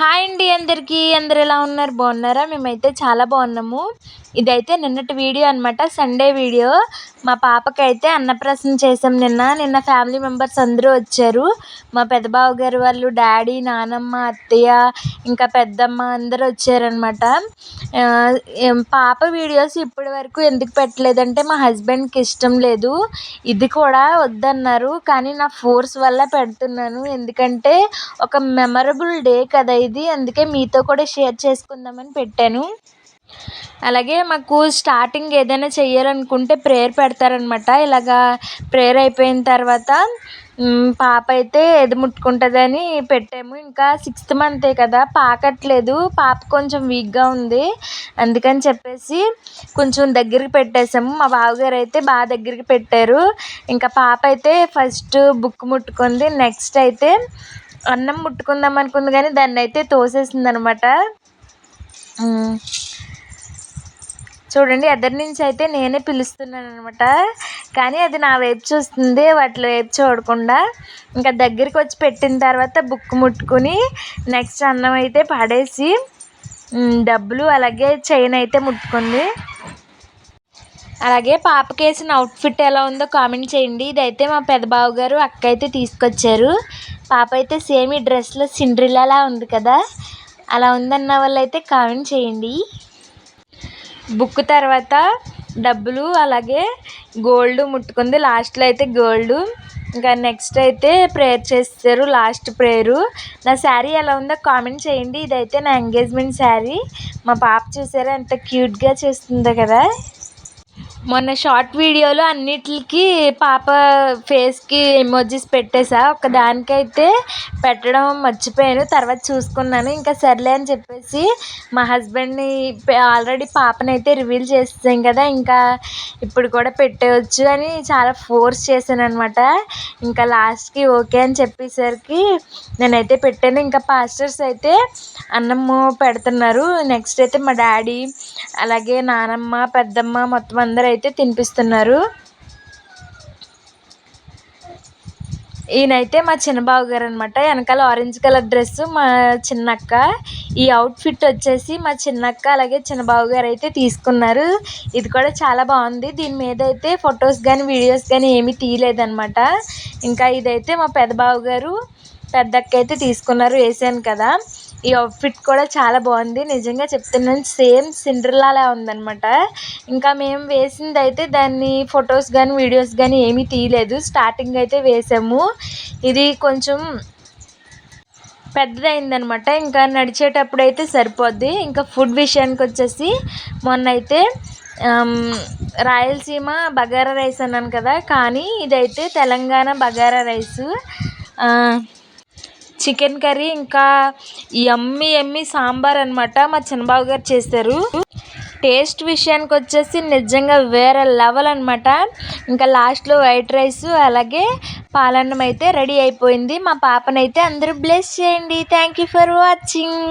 Hi అండి అందరికీ. అందరు ఎలా ఉన్నారు? బాగున్నారా? మేమైతే చాలా బాగున్నాము. ఇదైతే నిన్నటి వీడియో అనమాట సండే వీడియో. మా పాపకైతే అన్నప్రాసన చేసాం నిన్న. నిన్న ఫ్యామిలీ మెంబర్స్ అందరూ వచ్చారు. మా పెద్దబావ గారు వాళ్ళు డాడీ నానమ్మ అత్తయ్య ఇంకా పెద్దమ్మ అందరూ వచ్చారనమాట పాప వీడియోస్ ఇప్పటి వరకు ఎందుకు పెట్టలేదంటే మా హస్బెండ్కి ఇష్టం లేదు. ఇది కూడా వద్దన్నారు కానీ నా ఫోర్స్ వల్ల పెడుతున్నాను. ఎందుకంటే ఒక మెమరబుల్ డే కదా ఇది అందుకే మీతో కూడా షేర్ చేసుకుందామని పెట్టాను. అలాగే మాకు స్టార్టింగ్ ఏదైనా చేయాలనుకుంటే ప్రేయర్ పెడతారనమాట ఇలాగా ప్రేయర్ అయిపోయిన తర్వాత పాప అయితే ఏది ముట్టుకుంటుందని పెట్టాము. ఇంకా సిక్స్త్ మంతే కదా పాకట్లేదు. పాప కొంచెం వీక్గా ఉంది. అందుకని చెప్పేసి కొంచెం దగ్గరికి పెట్టేసాము మా బావగారు అయితే బాగా దగ్గరికి పెట్టారు. ఇంకా పాప అయితే ఫస్ట్ బుక్ ముట్టుకుంది. నెక్స్ట్ అయితే అన్నం ముట్టుకుందాం అనుకుంది కానీ దాన్ని అయితే తోసేసింది అనమాట చూడండి ఎదరి నుంచి అయితే నేనే పిలుస్తున్నాను అనమాట కానీ అది నా వైపు చూస్తుంది వాటి వైపు చూడకుండా. ఇంకా దగ్గరికి వచ్చి పెట్టిన తర్వాత బుక్ ముట్టుకుని నెక్స్ట్ అన్నం అయితే పడేసి డబ్బులు అలాగే చైన్ అయితే ముట్టుకుంది. అలాగే పాపకి వేసిన అవుట్ఫిట్ ఎలా ఉందో కామెంట్ చేయండి. ఇదైతే మా పెద్ద బావ గారు అక్క అయితే తీసుకొచ్చారు. పాప అయితే సేమ్ ఈ డ్రెస్లో సిండ్రిలాలా ఉంది కదా. అలా ఉందన్న వాళ్ళు అయితే కామెంట్ చేయండి. బుక్ తర్వాత డబ్బులు అలాగే గోల్డ్ ముట్టుకుంది. లాస్ట్లో అయితే గోల్డ్. ఇంకా నెక్స్ట్ అయితే ప్రేయర్ చేస్తారు లాస్ట్ ప్రేయరు. నా శారీ ఎలా ఉందో కామెంట్ చేయండి. ఇదైతే నా ఎంగేజ్మెంట్ శారీ. మా పాప చూసారా ఎంత క్యూట్గా చేస్తుందో కదా. మొన్న షార్ట్ వీడియోలో అన్నిటికి పాప ఫేస్కి ఎమోజీస్ పెట్టేసా. ఒక దానికైతే పెట్టడం మర్చిపోయాను. తర్వాత చూసుకున్నాను. ఇంకా సర్లే అని చెప్పేసి మా హస్బెండ్ని ఆల్రెడీ పాపనైతే రివీల్ చేసాం కదా. ఇంకా ఇప్పుడు కూడా పెట్టేయచ్చు అని చాలా ఫోర్స్ చేశాను అనమాట ఇంకా లాస్ట్కి ఓకే అని చెప్పేసరికి నేనైతే పెట్టాను. ఇంకా పాస్టర్స్ అయితే అన్నము పెడుతున్నారు. నెక్స్ట్ అయితే మా డాడీ అలాగే నానమ్మ పెద్దమ్మ మొత్తం అందరూ అయితే తినిపిస్తున్నారు. ఈయనైతే మా చిన్నబాబు గారు అనమాట వెనకాల ఆరెంజ్ కలర్ డ్రెస్ మా చిన్నక్క. ఈ అవుట్ఫిట్ వచ్చేసి మా చిన్నక్క అలాగే చిన్నబాబు గారు అయితే తీసుకున్నారు. ఇది కూడా చాలా బాగుంది. దీని మీద అయితే ఫొటోస్ కానీ వీడియోస్ కానీ ఏమీ తీయలేదన్నమాట. ఇంకా ఇదైతే మా పెద్దబాబు గారు పెద్దక్క అయితే తీసుకున్నారు వేసాను కదా. ఈ అవుట్ఫిట్ కూడా చాలా బాగుంది. నిజంగా చెప్తున్నాను సేమ్ సిండ్రెల్లాలా ఉందన్నమాట. ఇంకా మేము వేసింది అయితే దాన్ని ఫొటోస్ కానీ వీడియోస్ కానీ ఏమీ తీయలేదు. స్టార్టింగ్ అయితే వేసాము. ఇది కొంచెం పెద్దదైందనమాట ఇంకా నడిచేటప్పుడు అయితే సరిపోద్ది. ఇంకా ఫుడ్ విషయానికి వచ్చేసి మొన్న అయితే రాయలసీమ బగారా రైస్ అన్నాను కదా కానీ ఇదైతే Telangana bagara rice. Chicken curry ఇంకా యమ్మీ యమ్మీ సాంబార్ అనమాట మా చిన్నబాబు గారు చేశారు టేస్ట్ విషయానికి వచ్చేసి నిజంగా వేరే లెవెల్ అనమాట ఇంకా లాస్ట్లో వైట్ రైస్ అలాగే పాలన్నం అయితే రెడీ అయిపోయింది. మా పాపనైతే అందరూ బ్లెస్ చేయండి. Thank you for watching.